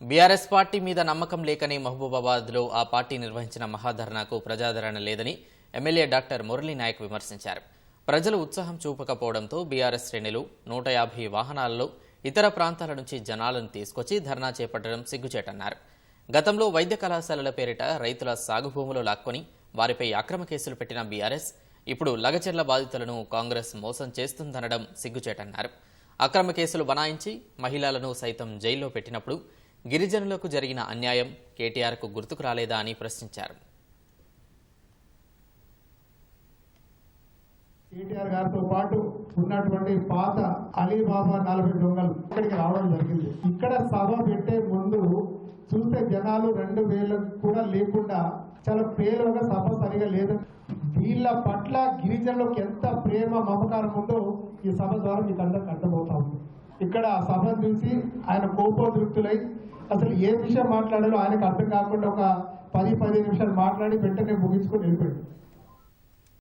BRS party మీద నమ్మకం లేకని మహబూబాబాద్లో ఆ పార్టీ నిర్వహించిన మహాధర్నాకు ప్రజాదరణ లేదని ఎమ్మెల్యే డాక్టర్ మురళీ నాయక్ విమర్శించారు. ప్రజలు ఉత్సాహం చూపకపోవడంతో బీఆర్ఎస్ శ్రేణులు నూట యాభై వాహనాలలో ఇతర ప్రాంతాల నుంచి జనాలను తీసుకొచ్చి ధర్నా చేపట్టడం సిగ్గుచేటన్నారు. గతంలో వైద్య కళాశాలల పేరిట రైతుల సాగు భూములు లాక్కొని వారిపై అక్రమ కేసులు పెట్టిన బీఆర్ఎస్ ఇప్పుడు లగచెర్ల బాధితులను కాంగ్రెస్ మోసం చేస్తుందనడం సిగ్గుచేటన్నారు. అక్రమ కేసులు బనాయించి మహిళలను సైతం జైల్లో పెట్టినప్పుడు గిరిజనులకు జరిగిన అన్యాయం కేటీఆర్కు గుర్తుకు రాలేదా అని ప్రశ్నించారు. కేటీఆర్ గారితో పాటు ఉన్నటువంటి పాత అలీబాబా నలభై దొంగలు ఇక్కడికి రావడం జరిగింది. ఇక్కడ సభ పెట్టే ముందు చూస్తే జనాలు రెండు వేలు కూడా లేకుండా చాలా పేరుగా సభ సరిగా లేదు వీళ్ళ పట్ల గిరిజనులకు ఎంత ప్రేమ మమకారం ఉందో ఈ సభ ద్వారా మీకు అందరికి అర్థమవుతా ఉంది. ఇక్కడ ఆ సభను చూసి ఆయన కోపోద్రిక్తులై అసలు ఏ విషయం మాట్లాడాలో ఆయనకు అర్థం కాకుండా ఒక పది పదిహేను నిమిషాలు మాట్లాడి వెంటనే ముగించుకొని వెళ్ళిపోయాడు.